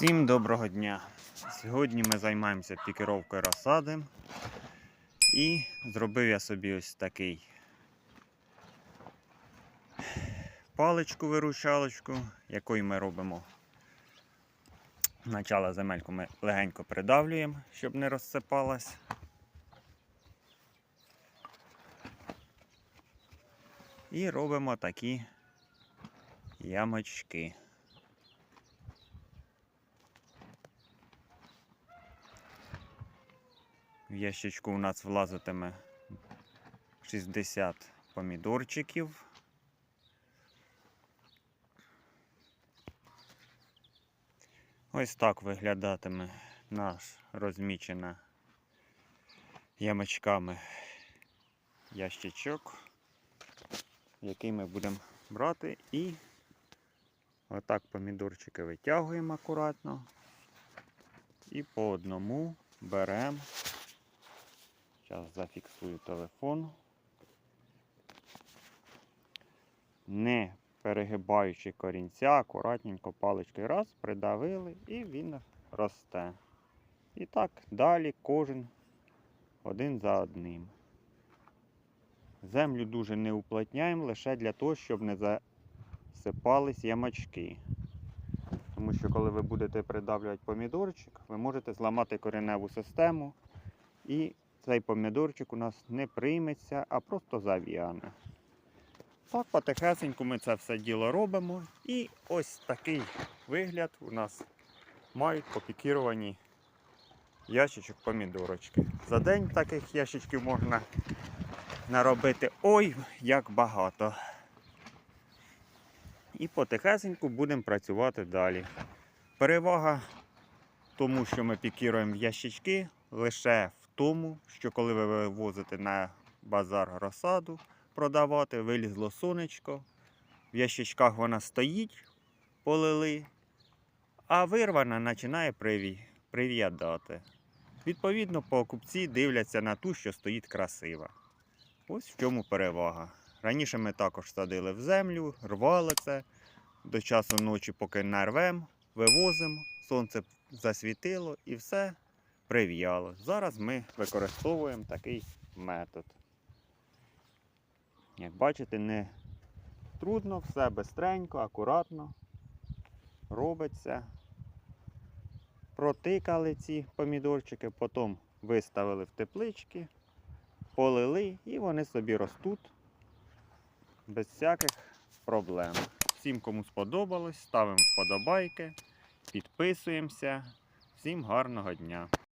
Всім доброго дня! Сьогодні ми займаємося пікіровкою розсади. І зробив я собі ось такий паличку-виручалочку, якою ми робимо. Начало земельку ми легенько придавлюємо, щоб не розсипалась. І робимо такі ямочки. В ящичку у нас влазитиме 60 помідорчиків. Ось так виглядатиме наш розмічена ямочками ящичок, який ми будемо брати і отак помідорчики витягуємо акуратно і по одному беремо. Зараз зафіксую телефон. Не перегибаючи корінця, акуратненько паличкою раз, придавили і він росте. І так далі кожен один за одним. Землю дуже не уплотняємо лише для того, щоб не засипались ямочки. Тому що коли ви будете придавлювати помідорчик, ви можете зламати кореневу систему і цей помідорчик у нас не прийметься, а просто зав'яне. Так, потихесеньку ми це все діло робимо. І ось такий вигляд у нас мають попікіровані ящичок помідорочки. За день таких ящичків можна наробити ой, як багато. І потихесеньку будемо працювати далі. Перевага тому, що ми пікіруємо ящички, лише тому, що коли ви вивозите на базар розсаду продавати, вилізло сонечко, в ящичках вона стоїть, полили, а вирвана починає прив'ядати. Відповідно, покупці дивляться на ту, що стоїть красива. Ось в чому перевага. Раніше ми також садили в землю, рвали це до часу ночі, поки нарвемо, вивозимо, сонце засвітило і все прив'яло. Зараз ми використовуємо такий метод. Як бачите, не трудно, все бистренько, акуратно робиться. Протикали ці помідорчики, потім виставили в теплички, полили і вони собі ростуть без всяких проблем. Всім, кому сподобалось, ставимо вподобайки, підписуємося. Всім гарного дня!